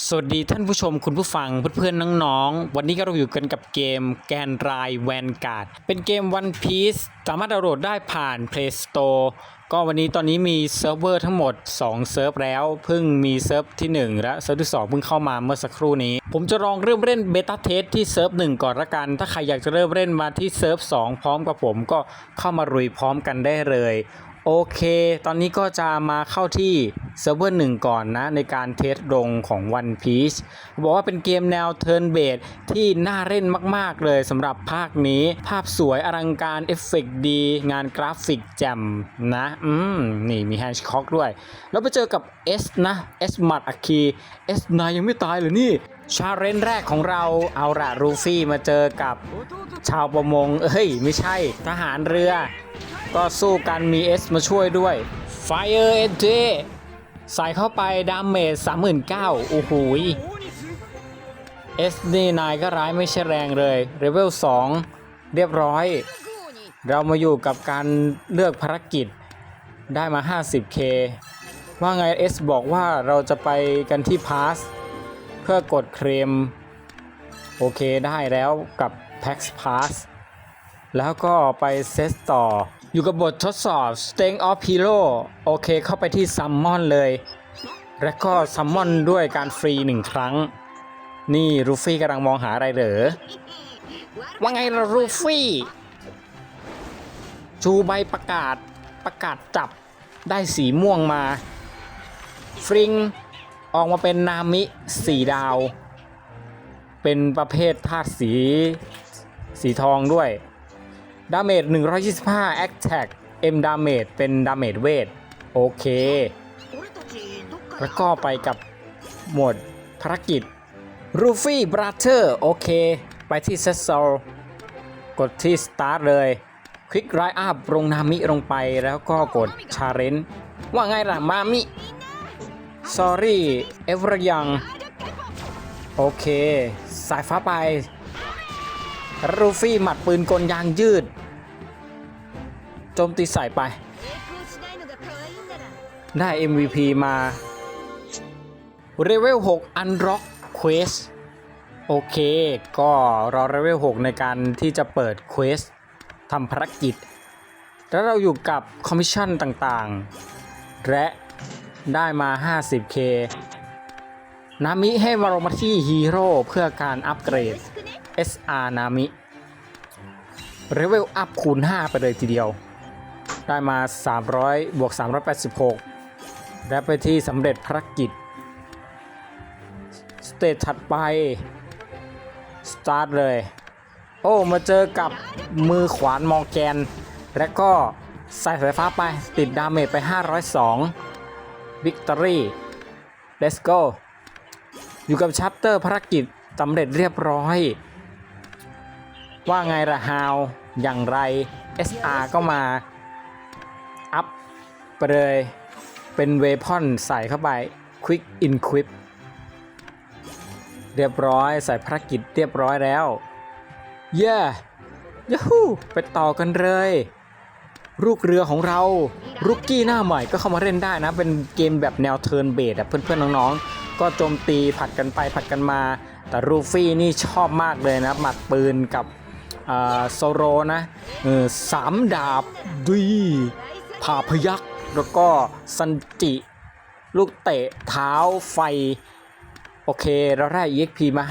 สวัสดีท่านผู้ชมคุณผู้ฟังเพื่อนๆน้องๆ วันนี้ก็เราอยู่กันกับเกมแกนรายแวนการ์ดเป็นเกม One Piece สามารถดาวน์โหลดได้ผ่าน Play Store ก็วันนี้ตอนนี้มีเซิร์ฟเวอร์ทั้งหมด 2 เซิร์ฟแล้ว เพิ่งมีเซิร์ฟที่ 1 และเซิร์ฟที่ 2 เพิ่งเข้ามาเมื่อสักครู่นี้ ผมจะลองเริ่มเล่นเบต้าเทสที่เซิร์ฟ1ก่อนละกัน ถ้าใครอยากจะเริ่มเล่นมาที่เซิร์ฟ2พร้อมกับผมก็เข้ามารุยพร้อมกันได้เลย โอเค ตอนนี้ก็จะมาเข้าที่เซิร์ฟเวอร์หนึ่งก่อนนะ ในการเทสลงของ One Piece บอกว่าเป็นเกมแนว Turn b a s e ที่น่าเล่นมาก ๆ เลยสำหรับภาคนี้ ภาพสวยอลังการเอฟเฟกต์ดี งานกราฟิกแจ่มนะ อืม นี่มีแฮนด์คอกด้วย แล้วไปเจอกับ S นะ S มัดอาคี S นายยังไม่ตายเหรอนี่ชาเรนแรกของเราเอาละรูฟี่มาเจอกับชาวประมง เอ้ย ไม่ใช่ ทหารเรือ ก็สู้กันมี S มาช่วยด้วย Fire e d ใส่เข้าไปดาเมจ39,000โอ้โหย S นี่นายก็ร้ายไม่ใช่แรงเลยเลเวล2 เรียบร้อย เรามาอยู่กับการเลือกภารกิจได้มา 50k ว่าไง S บอกว่าเราจะไปกันที่พาสเพื่อกดเคลมโอเคได้แล้วกับ Pax Pass แล้วก็ไปเซตต่อ อยู่กับบททดสอบ Staying of Hero โอเคเข้าไปที่ซัมมอนเลย แล้วก็ซัมมอนด้วยการฟรีหนึ่งครั้ง นี่รูฟี่กำลังมองหาอะไรเหรอ ว่าไงล่ะรูฟี่ ชูใบประกาศประกาศจับได้สีม่วงมา ฟริง ออกมาเป็นนามิสีดาว เป็นประเภทธาตุสี สีทองด้วย ดาเมจ125 a t t a c k M ดาเมจเป็นดาเมจเวท โอเค แล้วก็ไปกับหมวดภารกิจรูฟี่บราเธอร์โอเค ไปที่เซสโซลกดที่ Start เลย คลิกไรอัพลงนามิลงไปแล้วก็กดชาเลนว่าไงล่ะ มามิ sorry เอเวอร์ยัง โอเค สายฟ้าไป รูฟี่หมัดปืนกลยางยืด โจมตีใส่ไป ได้ MVP มาเลเวล6 Unlock Quest โอเค ก็รอเลเวล6ในการที่จะเปิด Quest ทำภารกิจ แล้วเราอยู่กับคอมมิชชั่นต่างๆ และได้มา 50k นามิให้มาลงมาที่ฮีโร่เพื่อการอัปเกรด SR นามิเลเวลอัพคูณ 5 ไปเลยทีเดียว ได้มา 300 บวก 386 และไปที่สำเร็จภารกิจ สเตจถัดไป สตาร์ทเลย โอ้ มาเจอกับมือขวานมอร์แกน และก็ใส่สายฟ้าไป ติดดาเมจไป 502 Victory Let's go อยู่กับชัปเตอร์ภารกิจสำเร็จเรียบร้อย ว่าไงล่ะฮาว อย่างไร SR ก็มา ไปเลยเป็นเวพอนใส่เข้าไป Quick Equip เรียบร้อยใส่ภารกิจเรียบร้อยแล้ว เย้ย a ฮูไปต่อกันเลยลูกเรือของเรารุกกี้หน้าใหม่ก็เข้ามาเล่นได้นะ เป็นเกมแบบแนวเทิร์นเบสอะเพื่อนๆน้องๆ ก็โจมตีผัดกันไปผัดกันมา แต่รูฟี่นี่ชอบมากเลยนะหมัดปืนกับโซโรนะสามดาบดุยผ่าพยัก แล้วก็ซันจิ ลูกเตะเท้าไฟ โอเคเราได้ EXP มา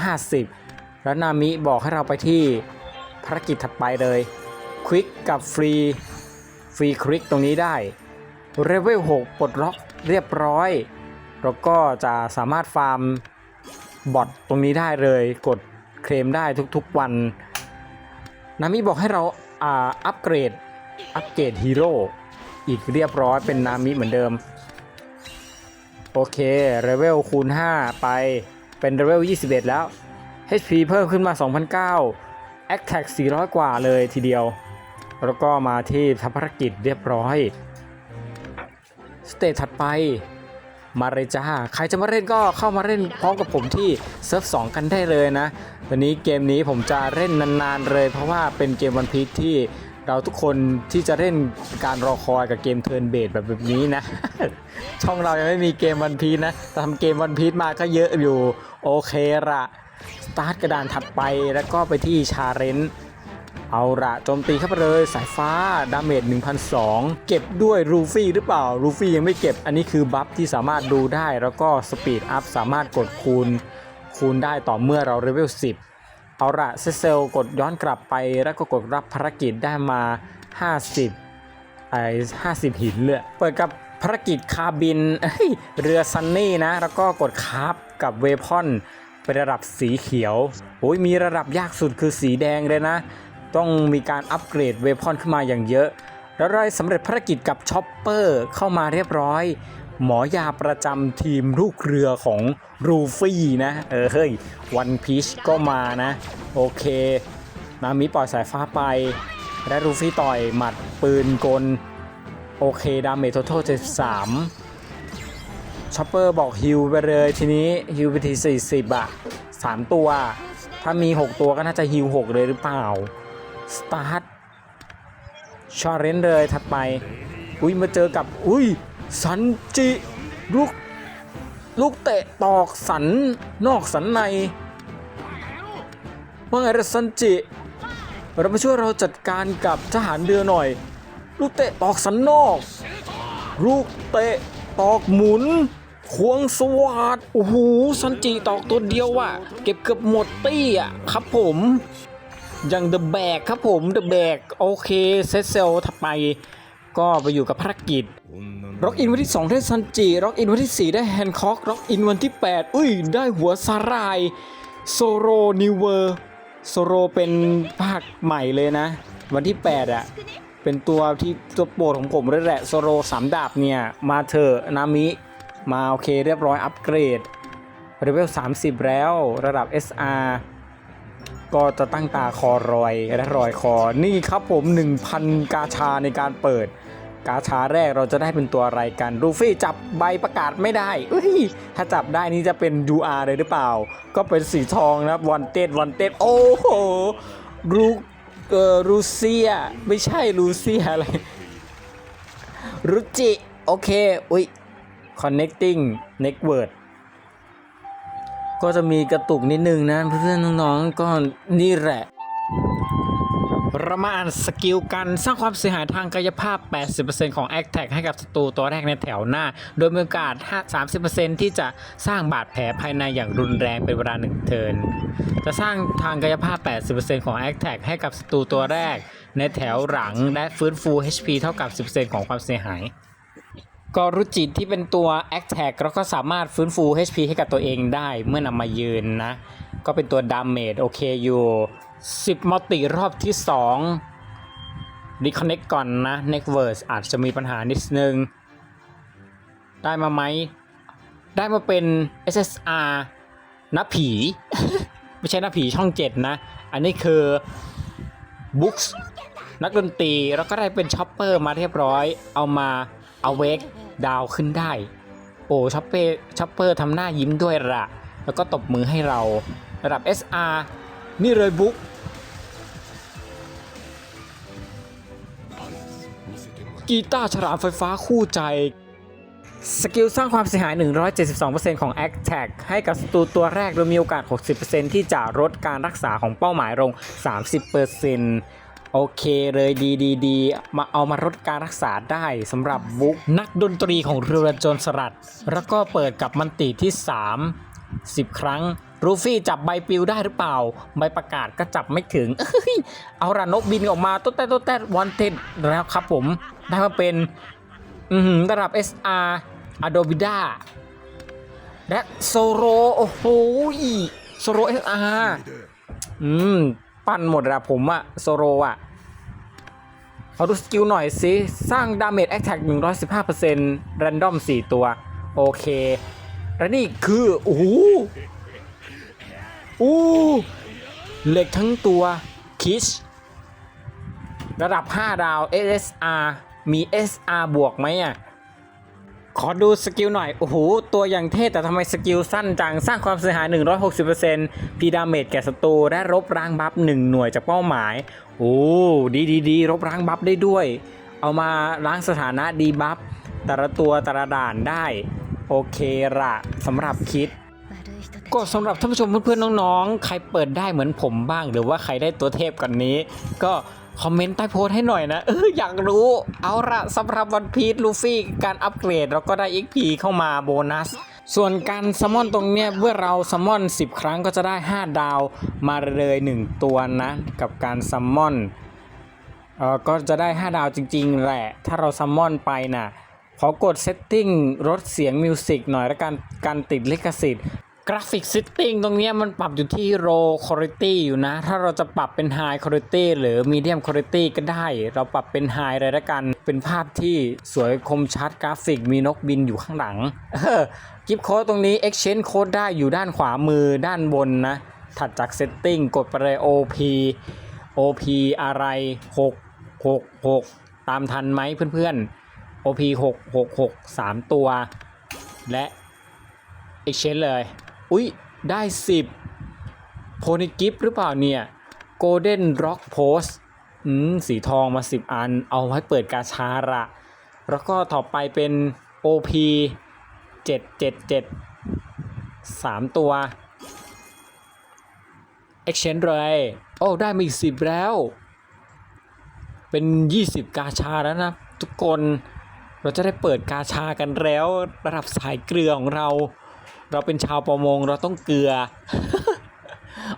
50 แล้วนามิบอกให้เราไปที่ภารกิจถัดไปเลยควิกกับฟรี ฟรีคลิกตรงนี้ได้เลเวล6ปลดล็อกเรียบร้อย แล้วก็จะสามารถฟาร์มบอทตรงนี้ได้เลยกดเคลมได้ทุกๆวัน นามิบอกให้เราอ่าอัปเกรด อัปเกรดฮีโร่ อีกเรียบร้อยเป็นนามิเหมือนเดิม โอเคเลเวลคูณ 5 ไปเป็นเลเวล21 แล้ว HP เพิ่มขึ้นมา 2,009 Attack 400 กว่าเลยทีเดียว แล้วก็มาที่ทำภารกิจเรียบร้อย สเตจถัดไปมาเลยจ้า ใครจะมาเล่นก็เข้ามาเล่นพร้อมกับผมที่เซิร์ฟ2กันได้เลยนะ วันนี้เกมนี้ผมจะเล่นนานๆเลย เพราะว่าเป็นเกมวันพีคที่ เราทุกคนที่จะเล่นการรอคอยกับเกมเทิร์นเบดแบบแบบนี้นะ ช่องเรายังไม่มีเกมวันพีชนะทำเกมวันพีชมาก็เยอะอยู่ โอเคละสตาร์ทกระดานถัดไปแล้วก็ไปที่ชาเรนเอาละโจมตีเข้าไปเลยสายฟ้า ดาเมจ1,002 เก็บด้วยรูฟี่หรือเปล่า รูฟี่ยังไม่เก็บอันนี้คือบัฟที่สามารถดูได้แล้วก็สปีดอัพสามารถกดคูณคูณได้ต่อเมื่อเราเลเวล10 เอาละเซเซลกดย้อนกลับไปแล้วก็กดรับภารกิจได้มา 50ไอ้50 หินเลยเปิดกับภารกิจคาบินเเรือซันนี่นะ แล้วก็กดคาบกับเวพอนเป็นระดับสีเขียวโอ้ยมีระดับยากสุดคือสีแดงเลยนะ ต้องมีการอัปเกรดเวพอนขึ้นมาอย่างเยอะ แล้วได้สำเร็จภารกิจกับช็อปเปอร์เข้ามาเรียบร้อย หมอยาประจำทีมลูกเรือของรูฟี่นะ เออเฮ้ยวันพีชก็มานะ โอเค นามิปล่อยสายฟ้าไป และรูฟี่ต่อยหมัดปืนกล โอเค ดาเมจ total 73ชอปเปอร์บอกฮิวไปเลยทีนี้ฮิวไปที40อะ3 ตัว ถ้ามี 6 ตัวก็น่าจะฮิว6เลยหรือเปล่า สตาร์ทชอเรนเลยถัดไป อุ้ยมาเจอกับ อุ้ย สันจิลูกลูกเตะตอกสันนอกสันใน ว่าไงระสันจิ เรามาช่วยเราจัดการกับทหารเรือหน่อย ลูกเตะตอกสันนอก ลูกเตะตอกหมุนควงสวัสดโอ้โหสันจิตอกตัวเดียวอะเก็บเกือบหมดตี้อะครับผมอย่างเดอะแบกครับผมเดอะแบกโอเคเซตเซลถัดไป ก็ไปอยู่กับภารกิจร็อกอินวันที่2ได้ซันจิร็อกอินวันที่ 4 ได้แฮนคอกร็อกอินวันที่ 8 อุ้ย ได้หัวสาลายโซโรนิเวอร์โซโรเป็นภาคใหม่เลยนะ วันที่ 8 อะ เป็นตัวที่ตัวโปรดของผมเลยแหละโซโรสามดาบเนี่ย มาเถอะนามิ มาโอเคเรียบร้อยอัปเกรดเลเวล30 แล้วระดับ SR ก็จะตั้งตาคอรอยและรอยคอ นี่ครับผม 1,000 กาชาในการเปิด กาชาแรกเราจะได้เป็นตัวอะไรกันลูฟี่จับใบประกาศไม่ได้เอ้ยถ้าจับได้นี่จะเป็น UR เลยหรือเปล่า ก็เป็นสีทองนะวันเต็ดวันเต็ดโอ้โหรูเออรูเซีย ไม่ใช่รูเซียอะไรรุจิ โอเค อุ้ย connecting next word ก็จะมีกระตุกนิดนึงนะเพื่อนๆน้องๆก็นี่แหละ เรามาอ่านสกิลกันสร้างความเสียหายทางกายภาพ 80%ของ a c t a c ให้กับศัตรูตัวแรกในแถวหน้า โดยมีโอกาส 30%ที่จะสร้างบาดแผลภายในอย่างรุนแรงเป็นเวลา1เทิร์น จะสร้างทางกายภาพ 80%ของ a c t a c ให้กับศัตรูตัวแรกในแถวหลังและฟื้นฟู HP เท่ากับ 10%ของความเสียหายก็รุจิที่เป็นตัว a c t a c แล้วก็สามารถฟื้นฟู HP ให้กับตัวเองได้เมื่อนำมายืนนะ ก็เป็นตัวดาเมจโอเคอยู่ 10มัลติรอบที่2 Reconnect ก่อนนะ Next Verse อาจจะมีปัญหานิดนึง ได้มาไหม ได้มาเป็น SSR นักผี ไม่ใช่นักผีช่อง 7 นะ อันนี้คือ Books นักดนตรีแล้วก็ได้เป็นช็อปเปอร์มาเรียบร้อย เอามาเอาเวกดาวขึ้นได้ โอ้ช็อปเปอร์ช็อปเปอร์ทำหน้ายิ้มด้วยละแล้วก็ตบมือให้เรา ระดับ SR นี่เลยบุ๊กกีตาร์ฉลามไฟฟ้าคู่ใจ สกิลสร้างความเสียหาย 172%ของ a c t a c ให้กับศัตรูตัวแรกโดยมีโอกาส 60%ที่จะลดการรักษาของเป้าหมายลง 30%โอเคเลยดีดีดีมาเอามาลดการรักษาได้สำหรับบุ๊กนักดนตรีของเรือโจรสลัด แล้วก็เปิดกับมันติที่ 3 10 ครั้ง รูฟี่จับใบปลิวได้หรือเปล่า ใบประกาศก็จับไม่ถึงเอ้ยเอาระนกบินออกมาตุ๊ดแต่ตุ๊ดแต่วันเทนแล้วครับผม ได้มาเป็นอือหือระดับ SR a d o b i d a และโซโรโอ้โหโซโร SR อืม ปั้นหมดอะผมอะโซโรอะขอดูสกิลหน่อยสิ สร้างดาเมจแอคแท็ก115%แรนดอม 4 ตัว โอเค และนี่คือ โอ้โห อู้เหล็กทั้งตัวคิชระดับ 5 ดาว SSR มี SR บวกไหมอะ ขอดูสกิลหน่อย โอ้โห ตัวอย่างเท่แต่ทำไมสกิลสั้นจัง สร้างความเสียหาย 160%พีดาเมจแก่ศัตรูและลบล้างบัฟ 1 หน่วยจากเป้าหมาย โอ้ ดีดีดีลบล้างบัฟได้ด้วย เอามาล้างสถานะดีบัฟ แต่ละตัวแต่ละด่านได้ โอเคละสำหรับคิด ก็สำหรับท่านผู้ชมเพื่อนๆน้องๆ ใครเปิดได้เหมือนผมบ้าง หรือว่าใครได้ตัวเทพกันนี้ ก็คอมเมนต์ใต้โพสต์ให้หน่อยนะ เอออยากรู้ เอาละสำหรับวันพีทลูฟี่การอัปเกรดเราก็ได้ XP เข้ามาโบนัส ส่วนการซัมมอนตรงเนี้ยเมื่อเราซัมมอน 10 ครั้งก็จะได้ 5 ดาวมาเลย1 ตัวนะ กับการซัมมอนเออก็จะได้ 5 ดาวจริง ๆ แหละ ถ้าเราซัมมอนไปน่ะขอกดเซตติ้งลดเสียงมิวสิกหน่อยแล้วกันการติดลิขสิทธิ์ กราฟิกซิตติ้งตรงนี้มันปรับอยู่ที่ low quality อยู่นะ ถ้าเราจะปรับเป็น high quality หรือ medium quality ก็ได้ เราปรับเป็น high เลยละกัน เป็นภาพที่สวยคมชัดกราฟิกมีนกบินอยู่ข้างหลังกิฟโค้ดตรงนี้ exchange code ได้อยู่ด้านขวามือด้านบนนะ ถัดจาก setting กดไปเลย OP OP อะไร 6 6 6 ตามทันไหมเพื่อนๆ OP 6 6 6 3 ตัว และ Exchange เลย อุ๊ย ได้ 10 โพนิกิฟหรือเปล่าเนี่ย Golden Rock Post อืม สีทองมา 10 อัน เอาไว้เปิดกาชาระ แล้วก็ต่อไปเป็น OP 777 3 ตัว Exchange เลย โอ้ ได้มาอีก 10 แล้ว เป็น 20 กาชาแล้วนะ ทุกคน เราจะได้เปิดกาชากันแล้ว ระดับสายเกลือของเรา เราเป็นชาวประมงเราต้องเกลือ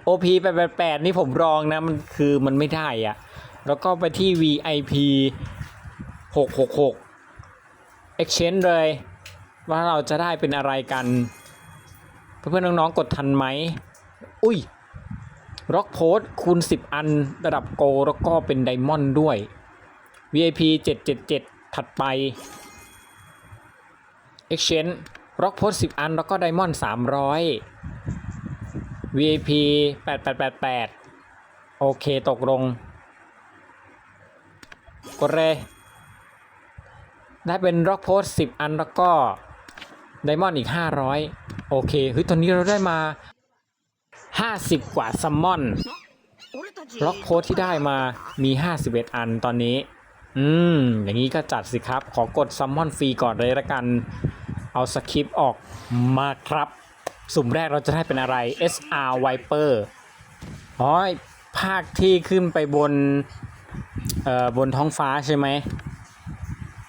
OP 888นี่ผมรองนะ มันคือมันไม่ได้อะแล้วก็ไปที่ VIP 666 Exchange เลย ว่าเราจะได้เป็นอะไรกัน เพื่อนๆน้องๆกดทันไหม อุ้ยร็อกโพสคูณ 10 อันระดับโก แล้วก็เป็นไดมอนด์ด้วย VIP 777 ถัดไป Exchange ร็อกโพส10อัน แล้วก็ไดมอนด์300 VIP 8888โอเคตกลง กดเลยได้เป็นร็อกโพส10อันแล้วก็ไดมอนด์อีก500โอเคเฮ้ยตอนนี้เราได้มา50กว่าซัมมอนล็อกโพสที่ได้มามี51อันตอนนี้ อืม อย่างนี้ก็จัดสิครับ ขอกดซัมมอนฟรีก่อนเลยละกัน เอาสคริปต์ออกมาครับ สุ่มแรกเราจะได้เป็นอะไร SR Viper อ๋อภาคที่ขึ้นไปบนเอ่อบนท้องฟ้าใช่ไหม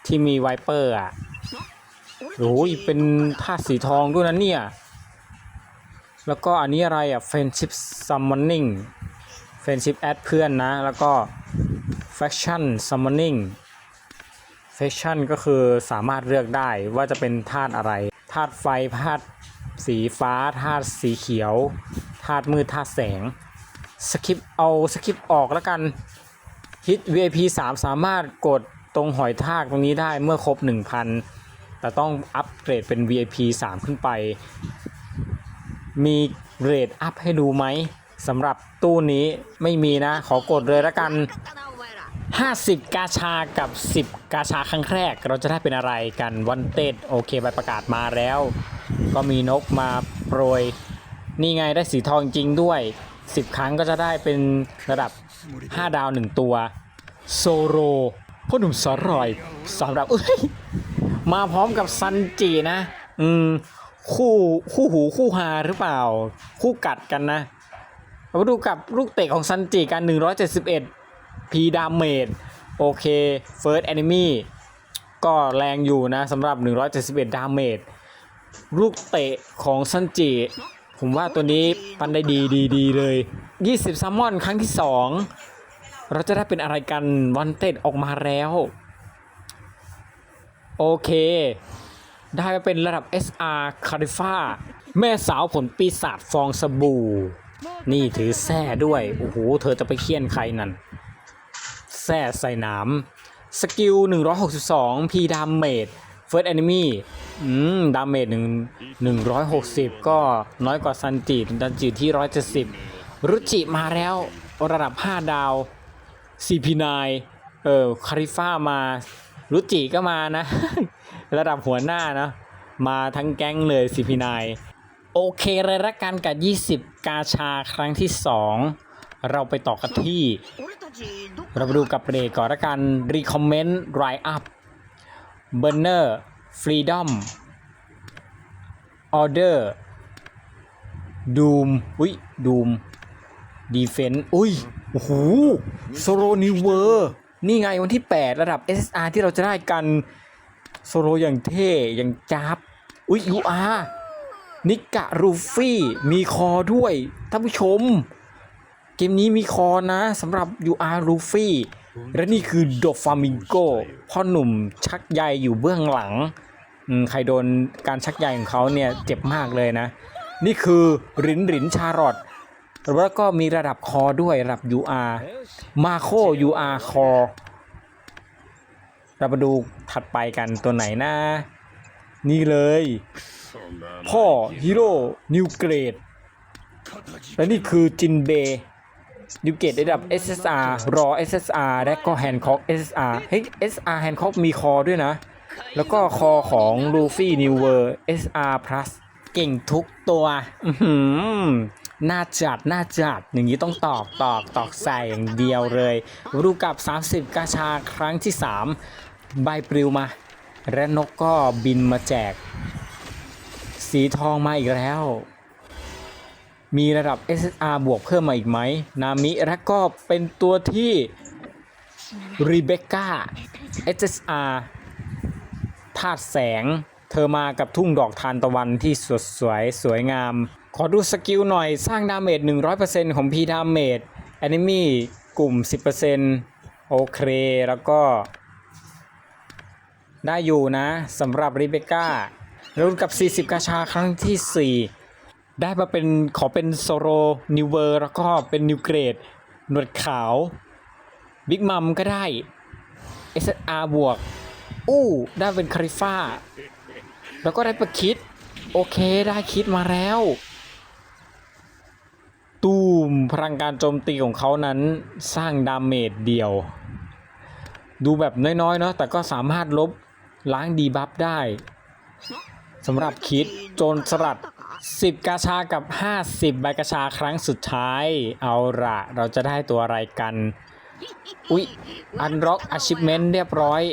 ที่มีไวเปอร์อะโอ้ยเป็นธาสีทองด้วยนะเนี่ย แล้วก็อันนี้อะไรอะ friendship summoning friendship add เพื่อนนะ แล้วก็ faction summoning faction ก็คือสามารถเลือกได้ว่าจะเป็นธาตุอะไรธาตุไฟธาตุสีฟ้าธาตุสีเขียวธาตุมืดธาตุแสงสคริปเอาสคริปออกแล้วกันฮิต VIP 3 สามารถกดตรงหอยทากตรงนี้ได้เมื่อครบ 1,000 แต่ต้องอัปเกรดเป็น VIP 3 ขึ้นไป มีเรทอัพให้ดูไหมสำหรับตู้นี้ไม่มีนะ ขอกดเลยละกัน 50 กาชากับ 10 กาชาครั้งแรก เราจะได้เป็นอะไรกันวันเต็ดโอเคใบประกาศมาแล้ว ก็มีนกมาโปรย นี่ไงได้สีทองจริงด้วย 10 ครั้งก็จะได้เป็นระดับ 5 ดาว 1 ตัว โซโรพ่อหนุ่มสอร่อยสำหรับเอ้ยมาพร้อมกับซันจินะ อืม คู่คู่หูคู่ฮาหรือเปล่า คู่กัดกันนะมาดูกับลูกเตะของซันจิกัน 171 พีดาเมจโอเค First Enemy ก็แรงอยู่นะสำหรับ 171 ดาเมจลูกเตะของซันจิ ผมว่าตัวนี้ปันได้ดีดีดีเลย 20ซัมมอนครั้งที่ 2 เราจะได้เป็นอะไรกันวันเต็ดออกมาแล้ว โอเค ได้มาเป็นระดับ SR คาริฟาแม่สาวผลปีศาจฟองสบู่ นี่ถือแส้ด้วย โอ้โห เธอจะไปเคี่ยนใครนั่น แส้ใส่หนามสกิล 162พีดามเมจเฟิร์สแอนิมีอืมดาเมจหนึ่งหนึ่งร้อยหกสิบก็น้อยกว่าซันจิซันจิที่ร้อยเจ็ดสิบรุจิมาแล้วระดับ 5 ดาว CP9 เออคาริฟ้ามารุจิก็มานะ ระดับหัวหน้านะ มาทั้งแก๊งเลย CP9 โอเคเลยละกันกับ 20 กาชาครั้งที่ 2 เราไปต่อกันที่ เราไปดูกับเรก่อนละกัน recommend rise up burner freedom order doom อุ้ย doom defense อุ้ยโอ้โหโซโลนิเวอร์นี่ไงวันที่ 8 ระดับ SSR ที่เราจะได้กันโซโลอย่างเท่อย่างจับอุ้ย UR นิกะรูฟี่ มีคอด้วยท่านผู้ชม เกมนี้มีคอนะสำหรับ UR ลูฟี่และนี่คือโดฟามิงโกพ่อหนุ่มชักใยอยู่เบื้องหลังใครโดนการชักใยของเขาเนี่ยเจ็บมากเลยนะ นี่คือรินรินชารอตแล้วก็มีระดับคอด้วยระดับ UR มาโค UR คอเรามาดูถัดไปกันตัวไหนนะ นี่เลย พ่อฮีโร่นิวเกรดและนี่คือจินเบ ย์นิวเกตระดับ SSR รอ SSR และก็แฮนคอก SSR เฮ้ย SR แฮนคอกมีคอด้วยนะ แล้วก็คอของลูฟี่นิวเวอร์ SR plus เก่งทุกตัวหน่าจัดน่าจัดอย่างนี้ต้องตอกตอกตอกใส่อย่างเดียวเลยรูกับ 30 กาชาครั้งที่ 3 ใบปลิวมา และนกก็บินมาแจก สีทองมาอีกแล้ว มีระดับ SSR บวกเพิ่มมาอีกไหม นามิ และก็เป็นตัวที่รีเบคก้า SSR ธาตุแสง เธอมากับทุ่งดอกทานตะวันที่สดสวยสวยงาม ขอดูสกิลหน่อยสร้างดาเมจ 100%ของ P ดาเมจ Enemy กลุ่ม 10%โอเค แล้วก็ ได้อยู่นะสำหรับริเบคก้ารุ่นกับ 40 กาชาครั้งที่ 4 ได้มาเป็นขอเป็นโซโรนิวเวอร์แล้วก็เป็นนิวเกรดหนวดขาวบิ๊กมัมก็ได้ SR บวก อู้ได้เป็นคาริฟ้าแล้วก็ได้ประคิด โอเคได้คิดมาแล้ว ตูมพลังการโจมตีของเขานั้นสร้างดาเมจเดียว ดูแบบน้อยๆเนาะแต่ก็สามารถลบล้างดีบัฟได้สำหรับคิดโจรสลัด 10 กาชากับ 50 ใบกาชาครั้งสุดท้าย เอาละเราจะได้ตัวอะไรกัน อุ๊ยอันร็อกอาชิเมนเรียบร้อย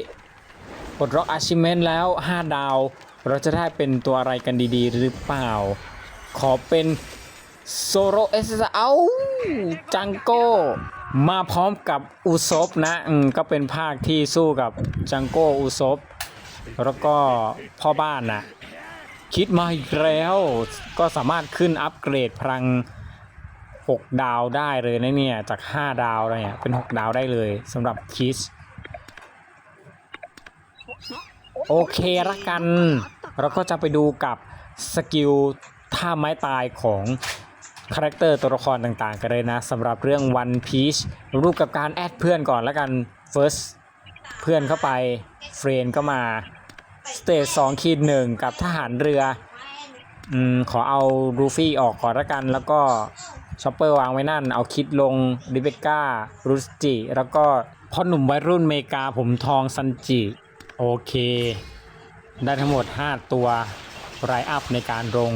ปลดร็อกอาชิเมนแล้ว 5 ดาว เราจะได้เป็นตัวอะไรกันดีๆ หรือเปล่า ขอเป็นโซโรเอสเอาจังโก้มาพร้อมกับอุซบนะอืมก็เป็นภาคที่สู้กับจังโก้อุซบแล้วก็พ่อบ้านนะ คิดมาอีกแล้ว ก็สามารถขึ้นอัปเกรดพลัง 6 ดาวได้เลยนะเนี่ย จาก 5 ดาวอะไรเนี่ยเป็น 6 ดาวได้เลยสำหรับคิสโอเคละกัน เราก็จะไปดูกับสกิลท่าไม้ตายของคาแรคเตอร์ตัวละครต่างๆ กันเลยนะสำหรับเรื่อง One Piece รูปกับการแอดเพื่อนก่อนละกัน First เพื่อนเข้าไปเฟรนก็มา สเตจ2ขีดหนึ่งกับทหารเรืออืมขอเอารูฟี่ออกก่อนละกันแล้วก็ชอปเปอร์วางไว้นั่น เอาคิดลงริเบก้ารูสจิ แล้วก็พ่อหนุ่มวัยรุ่นเมกาผมทองซันจิ โอเค ได้ทั้งหมด 5 ตัวไรอัพในการลง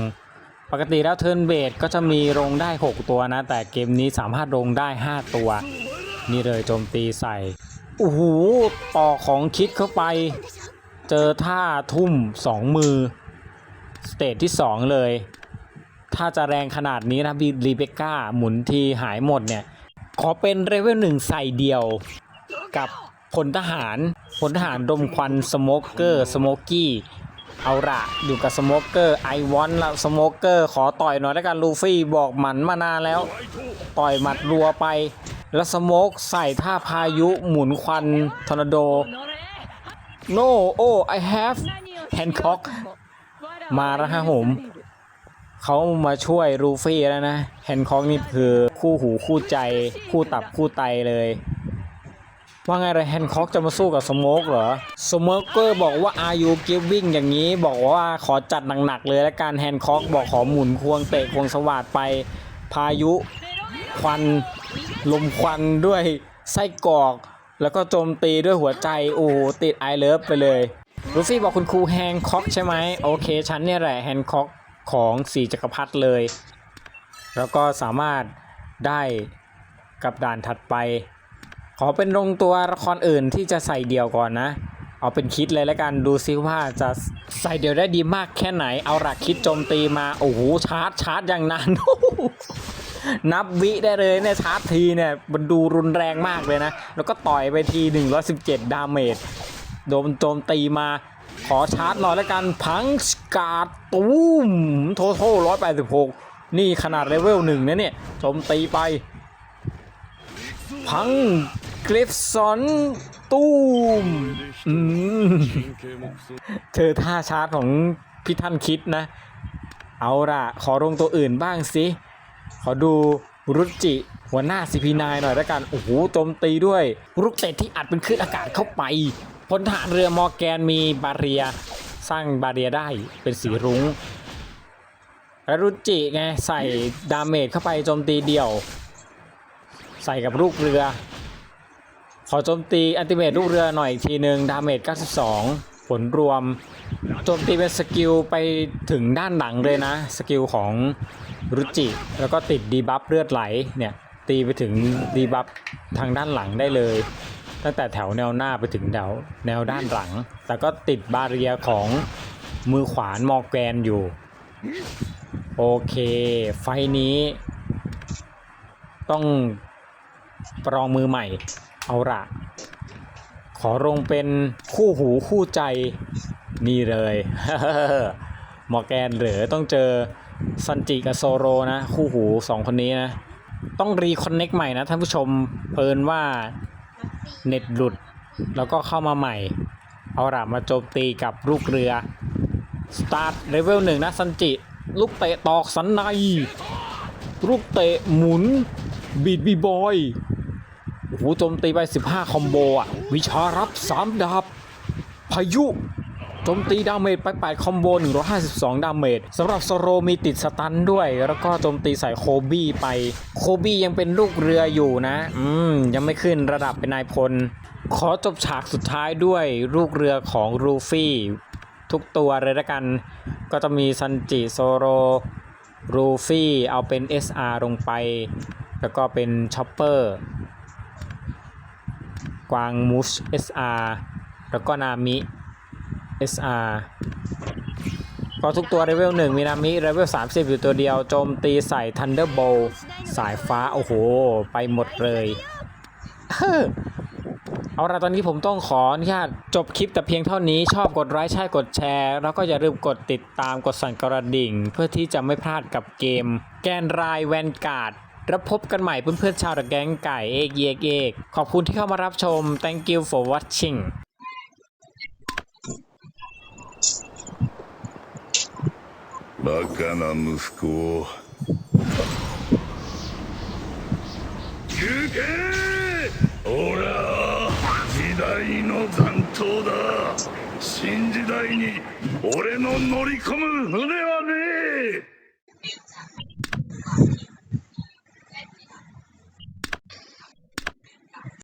ปกติแล้วเทิร์นเบดก็จะมีลงได้ 6 ตัวนะ แต่เกมนี้สามารถลงได้ 5 ตัว นี่เลยโจมตีใส่โอ้โหต่อของคิดเข้าไป เจอท่าทุ่มสองมือ สเตจที่2เลย ถ้าจะแรงขนาดนี้นะบีรีเบคก้าหมุนทีหายหมดเนี่ย ขอเป็นเลเวลหนึ่งใส่เดียวกับพลทหารพลทหารดมควันสโมกเกอร์สโมกี้เอาละอยู่กับสโมกเกอร์ไอวอนแล้วสโมกเกอร์ขอต่อยหน่อยแล้วกันลูฟี่บอกหมันมานานแล้ว ต่อยหมัดรัวไป แล้วสโมกใส่ท่าพายุหมุนควันทอร์นาโด no oh I have Hancock มาแล้วฮะผมเขามาช่วยรูฟี่แล้วนะแฮนคอกนี่คือคู่หูคู่ใจ คู่ตับคู่ไตเลย ว่าไงเลยแฮนคอกจะมาสู้กับสโมกเหรอสโมกเกอร์บอกว่า are you giving อย่างนี้ บอกว่าขอจัดหนักๆเลยแล้วการแฮนคอกบอกขอหมุนควงเตะควงสวัสดไป พายุ ควัน ลมควันด้วยไส้กรอก แล้วก็โจมตีด้วยหัวใจโอ้โหติดไอเลิฟไปเลยลูฟี่บอกคุณครูแฮนคอกใช่ไหมโอเคฉันเนี่ยแหละแฮนคอกของสีจักรพรรดิเลย แล้วก็สามารถได้กับด่านถัดไป ขอเป็นลงตัวละครอื่นที่จะใส่เดี่ยวก่อนนะ เอาเป็นคิดเลยแล้วกันดูซิว่าจะใส่เดี่ยวได้ดีมากแค่ไหน เอาหลักคิดโจมตีมา โอ้โหชาร์จชาร์จอย่างนาน นับวิได้เลยเนี่ยชาร์จทีเนี่ยมันดูรุนแรงมากเลยนะ แล้วก็ต่อยไปที 117 ดาเมจโดนโจมตีมาขอชาร์จหน่อยแล้วกันพังสกาดตูมโทโท186นี่ขนาดเลเวลหนึ่งนะเนี่ยโจมตีไป พังกริฟซอนตูมเธอท่าชาร์จของพี่ท่านคิดนะ เอาล่ะ ขอลงตัวอื่นบ้างสิ ขอดูรุจิหัวหน้า CP9 หน่อยล้วกัน โอ้โหโจมตีด้วย ลูกเตะที่อัดเป็นคลื่นอากาศเข้าไปพลทหารเรือมอแกนมีบาเรีย สร้างบาเรียได้เป็นสีรุง้งแล้วรุจิไงใส่ดาเมจเข้าไปโจมตีเดี่ยว ใส่กับลูกเรือ ขอโจมตีอันติเมตลูกเรือหน่อยอีกทีหนึ่งดาเมจ92 ผลรวมโจมตีเป็นสกิลไปถึงด้านหลังเลยนะ สกิลของรุจิ แล้วก็ติดดีบัฟเลือดไหลเนี่ยตีไปถึงดีบัฟทางด้านหลังได้เลย ตั้งแต่แถวแนวหน้าไปถึงแถวแนวด้านหลัง แต่ก็ติดบาเรียของมือขวานมอแกนอยู่ โอเค ไฟนี้ ต้องประลองมือใหม่ เอาละ ขอลงเป็นคู่หูคู่ใจนี่เลยมอร์แกนเหรือต้องเจอซันจิกับโซโรนะ คู่หูสองคนนี้นะ ต้องรีคอนเน็กใหม่นะท่านผู้ชมเปินว่าเน็ตหลุด แล้วก็เข้ามาใหม่ เอาละมาโจมตีกับลูกเรือ สตาร์ทเลเวลหนึ่งนะซันจิ ลูกเตะตอกสันใน ลูกเตะหมุน บีดบีบอย หโจมตีไป 15 คอมโบอะ วิชารับ 3 ดาบ พายุโจมตีดาเมจไป 8 คอมโบ 152 ดาเมจสำหรับโซโรมีติดสตันด้วย แล้วก็โจมตีใส่โคบี้ไป โคบี้ยังเป็นลูกเรืออยู่นะ อืม ยังไม่ขึ้นระดับเป็นนายพล ขอจบฉากสุดท้ายด้วยลูกเรือของรูฟี่ ทุกตัวเลยละกัน ก็จะมีซันจิโซโรรูฟี่ เอาเป็น SR ลงไป แล้วก็เป็นช็อปเปอร์ กวางมูช SR แล้วก็นามิ SR ก็ทุกตัวเลเวล1มีนามิเลเวล30 อยู่ตัวเดียวโจมตีใส่ Thunderbolt สายฟ้า โอ้โห ไปหมดเลยเฮ้อเอาละตอนนี้ผมต้องขออนุญาตจบคลิปแต่เพียงเท่านี้ชอบกดไลค์ใช่กดแชร์ แล้วก็อย่าลืมกดติดตามกดสั่นกระดิ่ง เพื่อที่จะไม่พลาดกับเกม แกนรายแวนการ์ด แล้วพบกันใหม่เพื่อนๆชาวตะแก๊งไก่เอกเยกเอกขอบคุณที่เข้ามารับชม thank you for watching バカな息子を休憩ほら時代の残党だ新時代に俺の乗り込む船はねえ